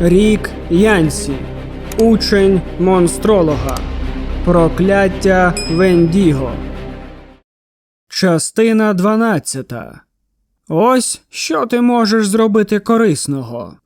Рік Янсі, учень монстролога. Прокляття Вендіго. Частина 12. Ось що ти можеш зробити корисного.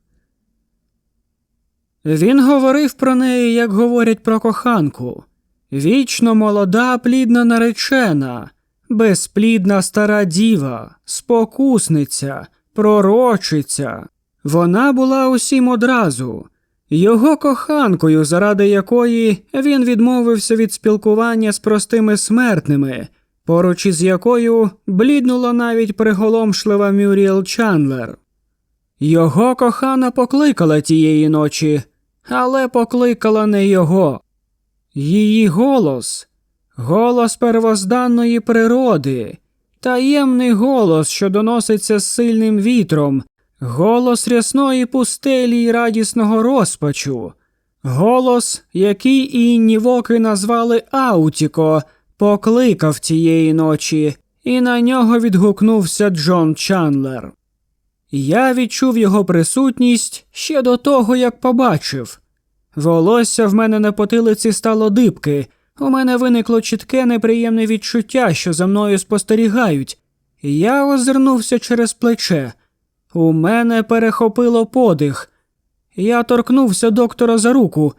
Він говорив про неї, як говорять про коханку. Вічно молода, плідна наречена, безплідна стара діва, спокусниця, пророчиця. Вона була усім одразу, його коханкою, заради якої він відмовився від спілкування з простими смертними, поруч із якою бліднула навіть приголомшлива Мюріел Чандлер. Його кохана покликала тієї ночі, але покликала не його. Її голос, голос первозданної природи, таємний голос, що доноситься з сильним вітром, голос рясної пустелі й радісного розпачу, голос, який інні воки назвали Аутіко, покликав тієї ночі, і на нього відгукнувся Джон Чандлер. Я відчув його присутність ще до того, як побачив. Волосся в мене на потилиці стало дибки, у мене виникло чітке неприємне відчуття, що за мною спостерігають. Я озирнувся через плече. У мене перехопило подих. Я торкнувся доктора за руку.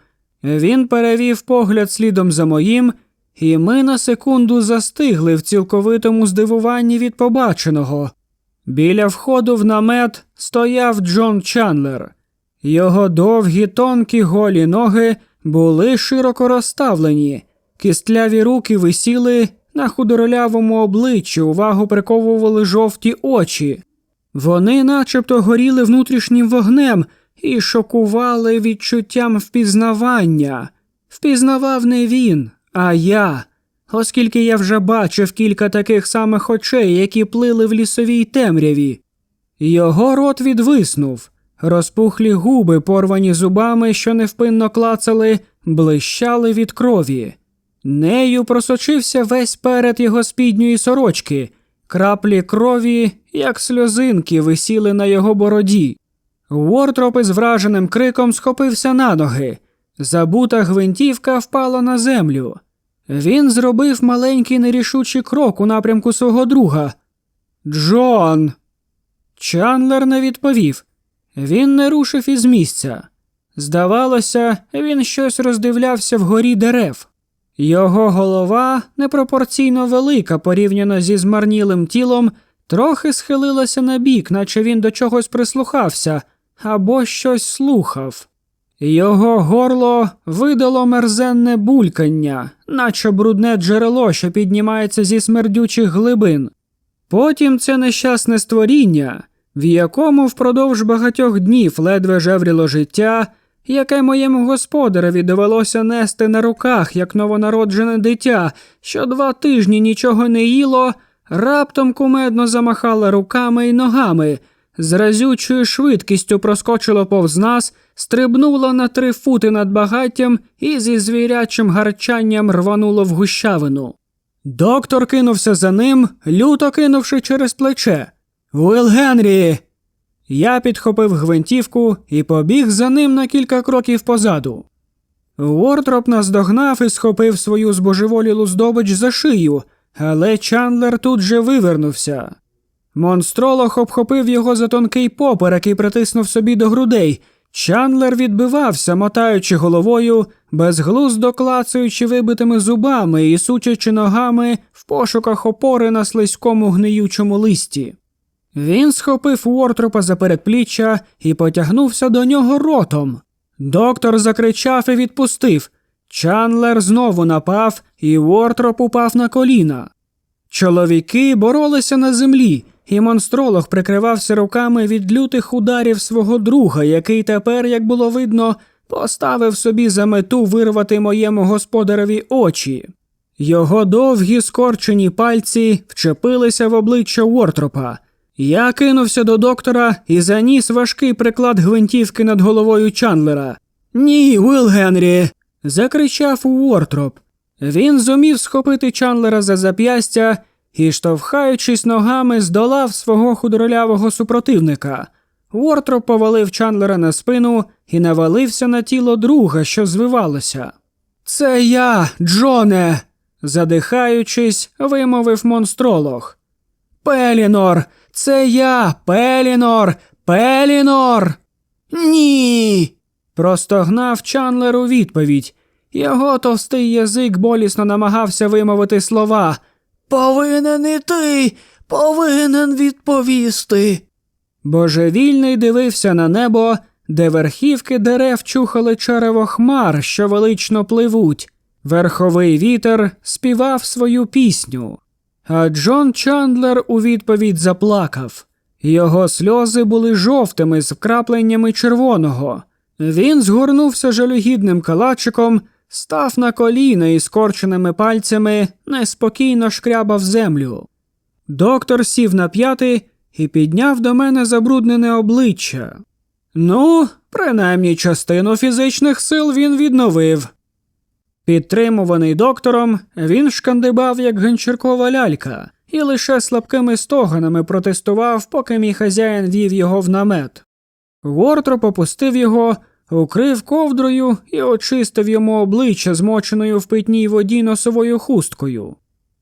Він перевів погляд слідом за моїм, і ми на секунду застигли в цілковитому здивуванні від побаченого. Біля входу в намет стояв Джон Чандлер. Його довгі, тонкі голі ноги були широко розставлені, кістляві руки висіли на худоролявому обличчі, увагу приковували жовті очі. Вони начебто горіли внутрішнім вогнем і шокували відчуттям впізнавання. Впізнавав не він, а я, оскільки я вже бачив кілька таких самих очей, які плили в лісовій темряві. Його рот відвиснув, розпухлі губи, порвані зубами, що невпинно клацали, блищали від крові. Нею просочився весь перед його спідньої сорочки, краплі крові, як сльозинки, висіли на його бороді. Уортроп із враженим криком схопився на ноги. Забута гвинтівка впала на землю. Він зробив маленький нерішучий крок у напрямку свого друга. Джон. Чандлер не відповів. Він не рушив із місця. Здавалося, він щось роздивлявся вгорі дерев. Його голова, непропорційно велика порівняно зі змарнілим тілом, трохи схилилася на бік, наче він до чогось прислухався або щось слухав. Його горло видало мерзенне булькання, наче брудне джерело, що піднімається зі смердючих глибин. Потім це нещасне створіння, в якому впродовж багатьох днів ледве жевріло життя, яке моєму господареві довелося нести на руках, як новонароджене дитя, що два тижні нічого не їло, раптом кумедно замахало руками й ногами, з разючою швидкістю проскочило повз нас, стрибнуло на три фути над багаттям і зі звірячим гарчанням рвануло в гущавину. Доктор кинувся за ним, люто кинувши через плече. Уилл Генрі. Я підхопив гвинтівку і побіг за ним на кілька кроків позаду. Уортроп наздогнав і схопив свою збожеволілу здобич за шию, але Чандлер тут же вивернувся. Монстролог обхопив його за тонкий поперек і притиснув собі до грудей. Чандлер відбивався, мотаючи головою, безглуздо клацаючи вибитими зубами і сучачи ногами в пошуках опори на слизькому гниючому листі. Він схопив Уортропа за передпліччя і потягнувся до нього ротом. Доктор закричав і відпустив. Чандлер знову напав, і Уортроп упав на коліна. Чоловіки боролися на землі, і монстролог прикривався руками від лютих ударів свого друга, який тепер, як було видно, поставив собі за мету вирвати моєму господареві очі. Його довгі скорчені пальці вчепилися в обличчя Уортропа. Я кинувся до доктора і заніс важкий приклад гвинтівки над головою Чандлера. Ні, Уилл Генрі. закричав Уортроп. Він зумів схопити Чандлера за зап'ястя і, штовхаючись ногами, здолав свого худоролявого супротивника. Уортроп повалив Чандлера на спину і навалився на тіло друга, що звивалося. Це я, Джоне, задихаючись, вимовив монстролог. Пелінор, це я, Пелінор, Пелінор. Ні. Простогнав Чанлер у відповідь. Його товстий язик болісно намагався вимовити слова. Повинен іти, повинен відповісти. Божевільний дивився на небо, де верхівки дерев чухали черево хмар, що велично пливуть. Верховий вітер співав свою пісню. А Джон Чандлер у відповідь заплакав. Його сльози були жовтими з вкрапленнями червоного. Він згорнувся жалюгідним калачиком, став на коліна і скорченими пальцями неспокійно шкрябав землю. Доктор сів на п'яти і підняв до мене забруднене обличчя. Ну, принаймні частину фізичних сил він відновив. Підтримуваний доктором, він шкандибав, як гончаркова лялька, і лише слабкими стоганами протестував, поки мій хазяїн вів його в намет. Вортроп опустив його, укрив ковдрою і очистив йому обличчя, змоченою в питній воді носовою хусткою.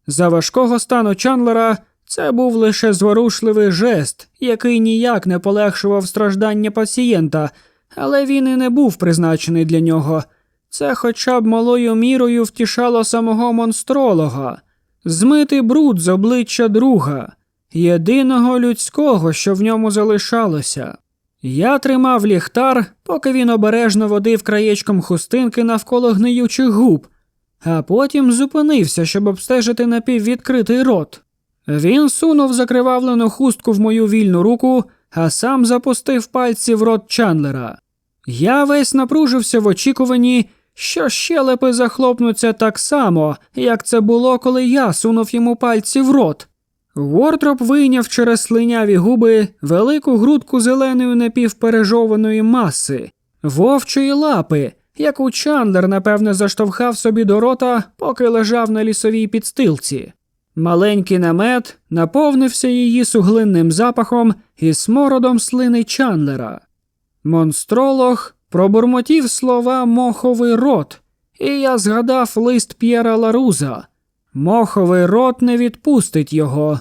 За важкого стану Чандлера це був лише зворушливий жест, який ніяк не полегшував страждання пацієнта, але він і не був призначений для нього. Це хоча б малою мірою втішало самого монстролога, змити бруд з обличчя друга, єдиного людського, що в ньому залишалося. Я тримав ліхтар, поки він обережно водив краєчком хустинки навколо гниючих губ, а потім зупинився, щоб обстежити напіввідкритий рот. Він сунув закривавлену хустку в мою вільну руку, а сам запустив пальці в рот Чандлера. Я весь напружився в очікуванні, що щелепи захлопнуться так само, як це було, коли я сунув йому пальці в рот. Вортроп вийняв через слиняві губи велику грудку зеленої напівпережованої маси, вовчої лапи, яку Чандлер, напевне, заштовхав собі до рота, поки лежав на лісовій підстилці. Маленький намет наповнився її суглинним запахом і смородом слини Чандлера. Монстролог пробурмотів слова моховий рот, і я згадав лист П'єра Ларуза. Моховий рот не відпустить його.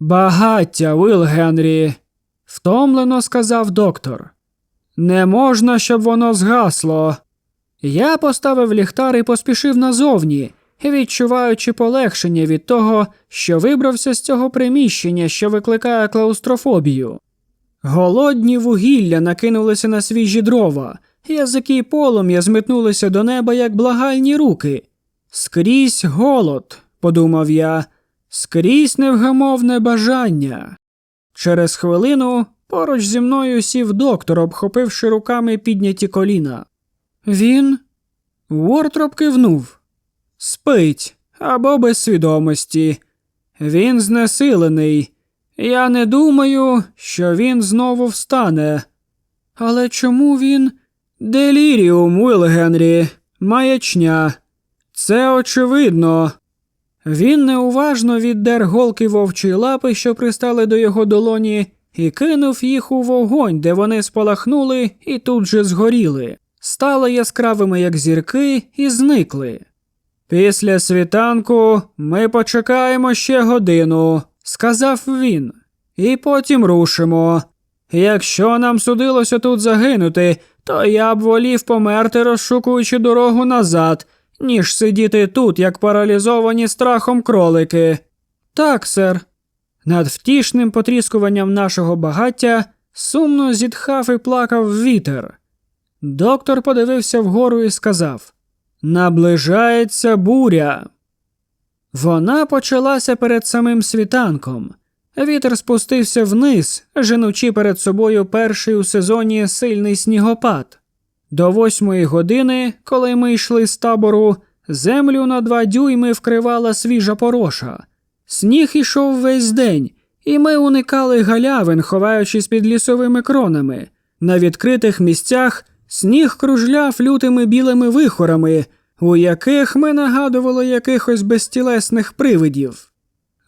Багаття, Вил Генрі, втомлено сказав доктор. Не можна, щоб воно згасло. Я поставив ліхтар і поспішив назовні, відчуваючи полегшення від того, що вибрався з цього приміщення, що викликає клаустрофобію. Голодні вугілля накинулися на свіжі дрова, язики полум'я зметнулися до неба, як благальні руки. Скрізь голод, подумав я, скрізь невгамовне бажання. Через хвилину поруч зі мною сів доктор, обхопивши руками підняті коліна. Він. Уортроп кивнув. Спить або без свідомості. Він знесилений. Я не думаю, що він знову встане. Але чому він. Деліріум, Уилл Генрі, маячня. Це очевидно. Він неуважно віддер голки вовчої лапи, що пристали до його долоні, і кинув їх у вогонь, де вони спалахнули і тут же згоріли, стали яскравими, як зірки, і зникли. Після світанку ми почекаємо ще годину, сказав він, і потім рушимо. Якщо нам судилося тут загинути, то я б волів померти, розшукуючи дорогу назад, ніж сидіти тут, як паралізовані страхом кролики. Так, сер. Над втішним потріскуванням нашого багаття сумно зітхав і плакав вітер. Доктор подивився вгору і сказав Наближається буря. Вона почалася перед самим світанком. Вітер спустився вниз, женучи перед собою перший у сезоні сильний снігопад. До восьмої години, коли ми йшли з табору, землю на два дюйми вкривала свіжа пороша. Сніг ішов весь день, і ми уникали галявин, ховаючись під лісовими кронами. На відкритих місцях сніг кружляв лютими білими вихорами, у яких ми нагадували якихось безтілесних привидів.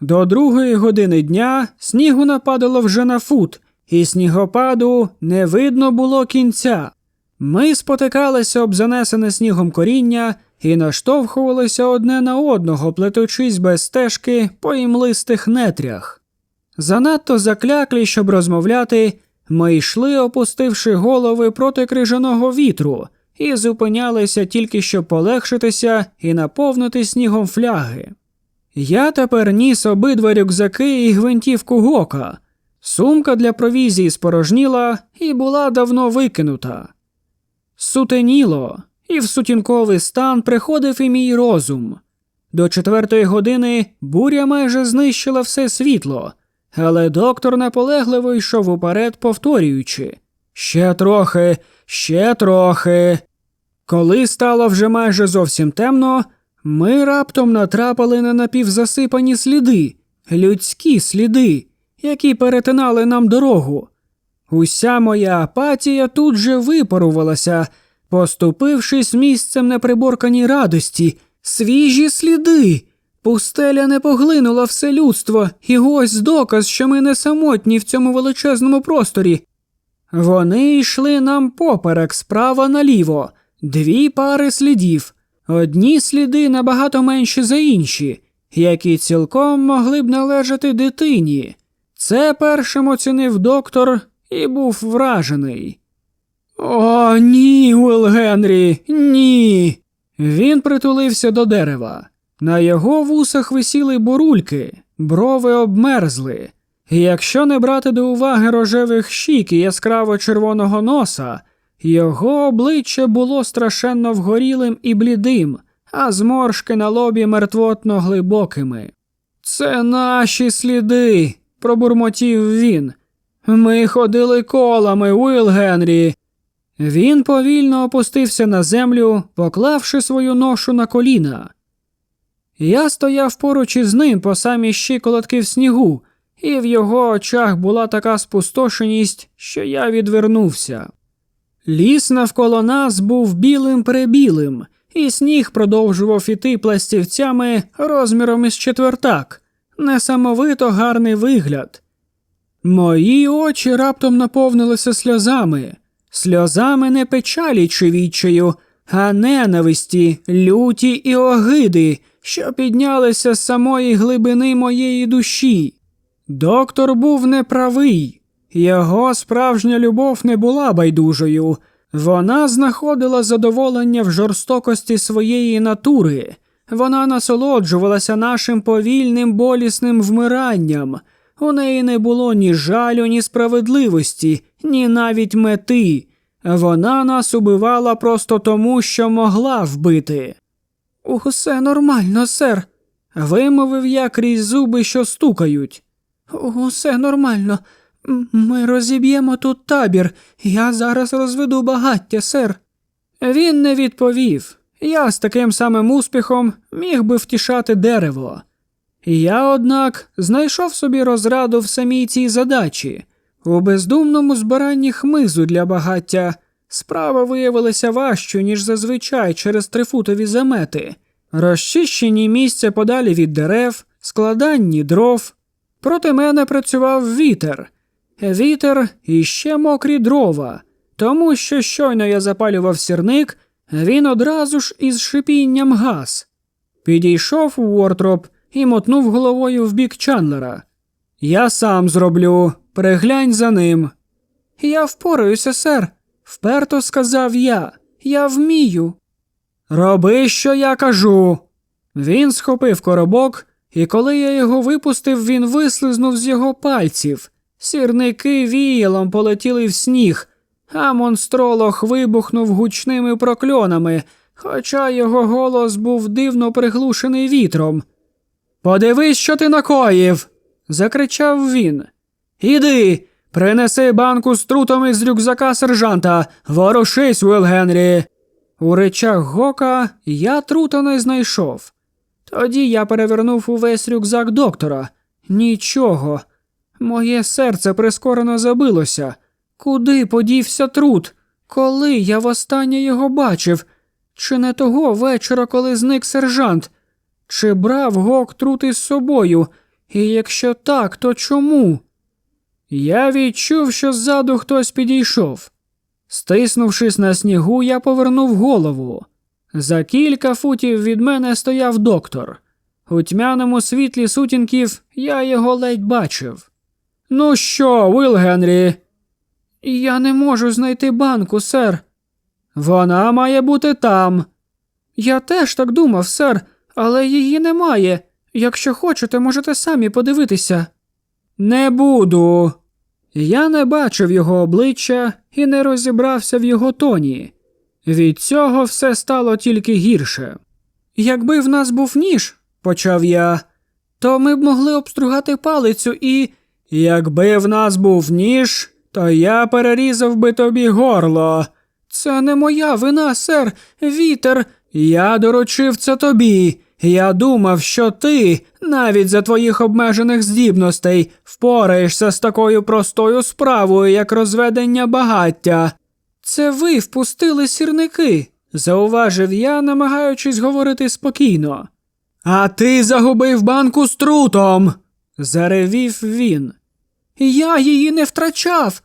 До другої години дня снігу нападало вже на фут, і снігопаду не видно було кінця. Ми спотикалися об занесене снігом коріння і наштовхувалися одне на одного, плетучись без стежки по імлистих нетрях. Занадто закляклі, щоб розмовляти, ми йшли, опустивши голови проти крижаного вітру, і зупинялися тільки щоб полегшитися і наповнити снігом фляги. Я тепер ніс обидва рюкзаки і гвинтівку гока. Сумка для провізії спорожніла і була давно викинута. Сутеніло, і в сутінковий стан приходив і мій розум. До четвертої години буря майже знищила все світло, але доктор наполегливо йшов уперед, повторюючи Ще трохи, ще трохи. Коли стало вже майже зовсім темно, ми раптом натрапили на напівзасипані сліди, людські сліди, які перетинали нам дорогу. Уся моя апатія тут же випарувалася, поступившись місцем неприборканій радості, свіжі сліди. Пустеля не поглинула все людство, і ось доказ, що ми не самотні в цьому величезному просторі. Вони йшли нам поперек справа наліво, дві пари слідів, одні сліди набагато менші за інші, які цілком могли б належати дитині. Це першим оцінив доктор і був вражений. О, ні, Уилл Генрі, ні. Він притулився до дерева. На його вусах висіли бурульки, брови обмерзли. Якщо не брати до уваги рожевих щік і яскраво червоного носа, його обличчя було страшенно вгорілим і блідим, а зморшки на лобі мертвотно глибокими. Це наші сліди, пробурмотів він. Ми ходили колами, Уилл Генрі. Він повільно опустився на землю, поклавши свою ношу на коліна. Я стояв поруч із ним по самі щиколотки в снігу, і в його очах була така спустошеність, що я відвернувся. Ліс навколо нас був білим прибілим, і сніг продовжував іти пластівцями розміром із четвертак, несамовито гарний вигляд. Мої очі раптом наповнилися сльозами, сльозами не печалі чи відчаю, а ненависті, люті і огиди, що піднялися з самої глибини моєї душі. Доктор був неправий, його справжня любов не була байдужою, вона знаходила задоволення в жорстокості своєї натури, вона насолоджувалася нашим повільним болісним вмиранням. У неї не було ні жалю, ні справедливості, ні навіть мети. Вона нас убивала просто тому, що могла вбити. Усе нормально, сер, вимовив я крізь зуби, що стукають. Усе нормально. Ми розіб'ємо тут табір. Я зараз розведу багаття, сер. Він не відповів. Я з таким самим успіхом міг би втішати дерево. Я, однак, знайшов собі розраду в самій цій задачі. У бездумному збиранні хмизу для багаття справа виявилася важчою, ніж зазвичай через трифутові замети, розчищені місця подалі від дерев, складанні дров. Проти мене працював вітер, вітер і ще мокрі дрова, тому що щойно я запалював сірник, він одразу ж із шипінням гас. Підійшов Уортроп і мотнув головою в бік Чанлера. Я сам зроблю, приглянь за ним. Я впораюся, сер, вперто сказав я. Я вмію. Роби, що я кажу. Він схопив коробок, і коли я його випустив, він вислизнув з його пальців. Сірники віялом полетіли в сніг, а монстролох вибухнув гучними прокльонами, хоча його голос був дивно приглушений вітром. Подивись, що ти накоїв. закричав він. Іди, принеси банку з трутом із рюкзака сержанта, ворушись, Уилл Генрі. У речах гока я трута не знайшов. Тоді я перевернув увесь рюкзак доктора. Нічого. Моє серце прискорено забилося. Куди подівся трут? Коли я востаннє його бачив? Чи не того вечора, коли зник сержант? Чи брав гок трут із собою? І якщо так, то чому? Я відчув, що ззаду хтось підійшов. Стиснувшись на снігу, я повернув голову. За кілька футів від мене стояв доктор. У тьмяному світлі сутінків я його ледь бачив. Ну що, Уилл Генрі? Я не можу знайти банку, сер. Вона має бути там. Я теж так думав, сер, але її немає. Якщо хочете, можете самі подивитися. Не буду. Я не бачив його обличчя і не розібрався в його тоні. Від цього все стало тільки гірше. Якби в нас був ніж, почав я, то ми б могли обстругати палицю і. Якби в нас був ніж, то я перерізав би тобі горло. Це не моя вина, сер, вітер. Я доручив це тобі. Я думав, що ти, навіть за твоїх обмежених здібностей, впораєшся з такою простою справою, як розведення багаття. Це ви впустили сірники, зауважив я, намагаючись говорити спокійно. А ти загубив банку з трутом, заревів він. Я її не втрачав.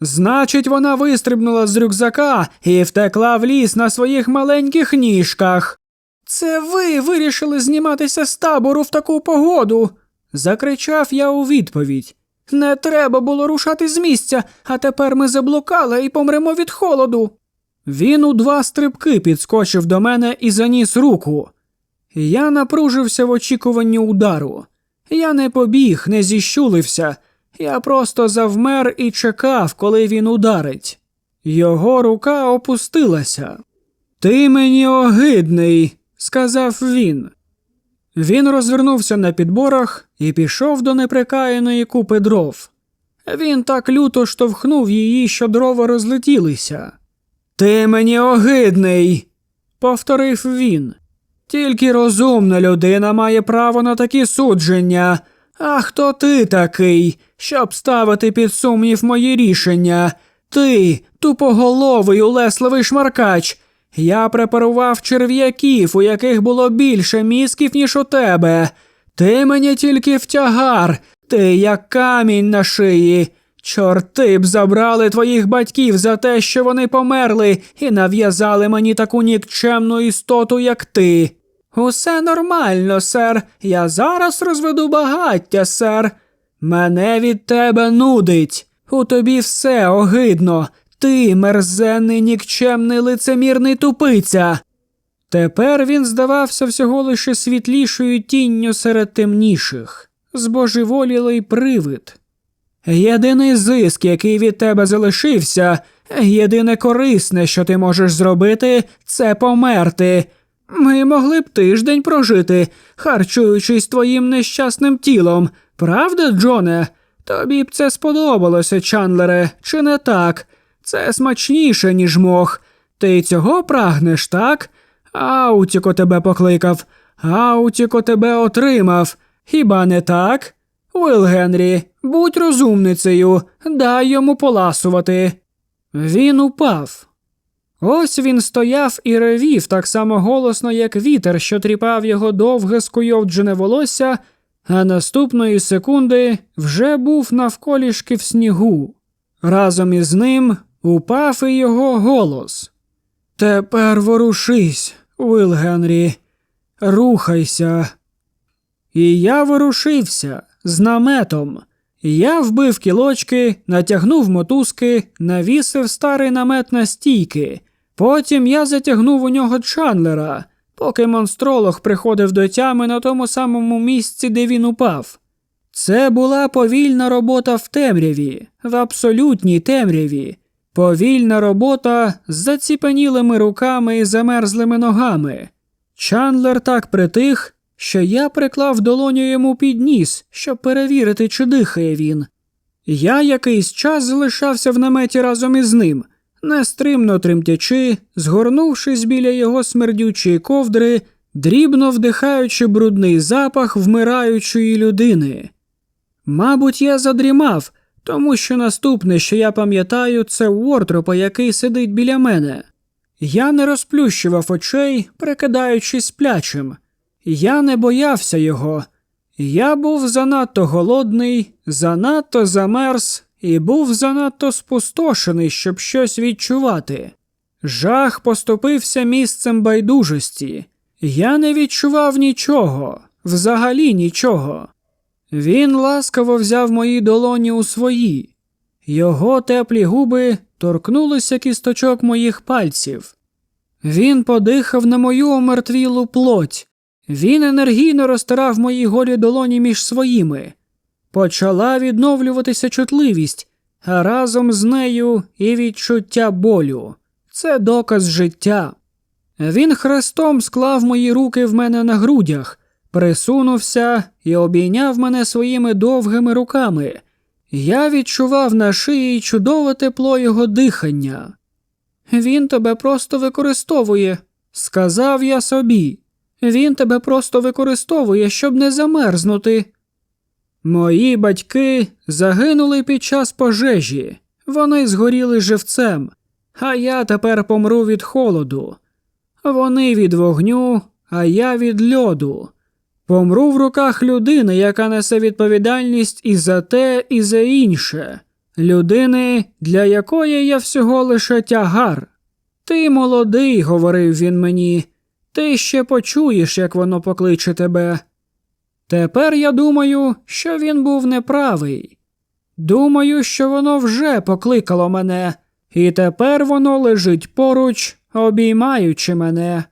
Значить, вона вистрибнула з рюкзака і втекла в ліс на своїх маленьких ніжках. Це ви вирішили зніматися з табору в таку погоду. закричав я у відповідь. Не треба було рушати з місця, а тепер ми заблукали і помремо від холоду. Він у два стрибки підскочив до мене і заніс руку. Я напружився в очікуванні удару. Я не побіг, не зіщулився. Я просто завмер і чекав, коли він ударить. Його рука опустилася. Ти мені огидний, сказав він. Він розвернувся на підборах і пішов до неприкаяної купи дров. Він так люто штовхнув її, що дрова розлетілися. Ти мені огидний, повторив він. Тільки розумна людина має право на такі судження. А хто ти такий, щоб ставити під сумнів мої рішення? Ти, тупоголовий, улесливий шмаркач. Я препарував черв'яків, у яких було більше мізків, ніж у тебе. Ти мені тільки втягар, ти як камінь на шиї. Чорти б забрали твоїх батьків за те, що вони померли, і нав'язали мені таку нікчемну істоту, як ти. Усе нормально, сер. Я зараз розведу багаття, сер. Мене від тебе нудить. У тобі все огидно. Ти, мерзенний нікчемний лицемірний тупиця. Тепер він здавався всього лише світлішою тінню серед темніших, збожеволілий привид. Єдиний зиск, який від тебе залишився, єдине корисне, що ти можеш зробити, це померти. Ми могли б тиждень прожити, харчуючись твоїм нещасним тілом, правда, Джоне? Тобі б це сподобалося, Чандлере, чи не так? Це смачніше, ніж мох. Ти цього прагнеш, так? Аутіко тебе покликав, Аутіко тебе отримав. Хіба не так? Уилл Генрі, будь розумницею, дай йому поласувати. Він упав. Ось він стояв і ревів так само голосно, як вітер, що тріпав його довге скуйовджене волосся, а наступної секунди вже був навколішки в снігу. Разом із ним упав і його голос. Тепер ворушись, Уилл Генрі, рухайся. І я ворушився з наметом. Я вбив кілочки, натягнув мотузки, навісив старий намет на стійки. Потім я затягнув у нього Чандлера, поки монстролог приходив до тями на тому самому місці, де він упав. Це була повільна робота в темряві, в абсолютній темряві, повільна робота з заціпенілими руками і замерзлими ногами. Чандлер так притих, що я приклав долоню йому під ніс, щоб перевірити, чи дихає він. Я якийсь час залишався в наметі разом із ним, нестримно тремтячи, згорнувшись біля його смердючої ковдри, дрібно вдихаючи брудний запах вмираючої людини. Мабуть, я задрімав, тому що наступне, що я пам'ятаю, це Уортропа, який сидить біля мене. Я не розплющував очей, прикидаючись сплячим. Я не боявся його. Я був занадто голодний, занадто замерз і був занадто спустошений, щоб щось відчувати. Жах поступився місцем байдужості. Я не відчував нічого, взагалі нічого. Він ласкаво взяв мої долоні у свої. Його теплі губи торкнулися кісточок моїх пальців. Він подихав на мою омертвілу плоть. Він енергійно розтирав мої голі долоні між своїми. Почала відновлюватися чутливість, а разом з нею і відчуття болю. Це доказ життя. Він хрестом склав мої руки в мене на грудях, присунувся і обійняв мене своїми довгими руками. Я відчував на шиї чудове тепло його дихання. Він тебе просто використовує, сказав я собі. Він тебе просто використовує, щоб не замерзнути. Мої батьки загинули під час пожежі, вони згоріли живцем, а я тепер помру від холоду. Вони від вогню, а я від льоду. Помру в руках людини, яка несе відповідальність і за те, і за інше, людини, для якої я всього лише тягар. Ти молодий, говорив він мені, ти ще почуєш, як воно покличе тебе. Тепер я думаю, що він був неправий. Думаю, що воно вже покликало мене, і тепер воно лежить поруч, обіймаючи мене.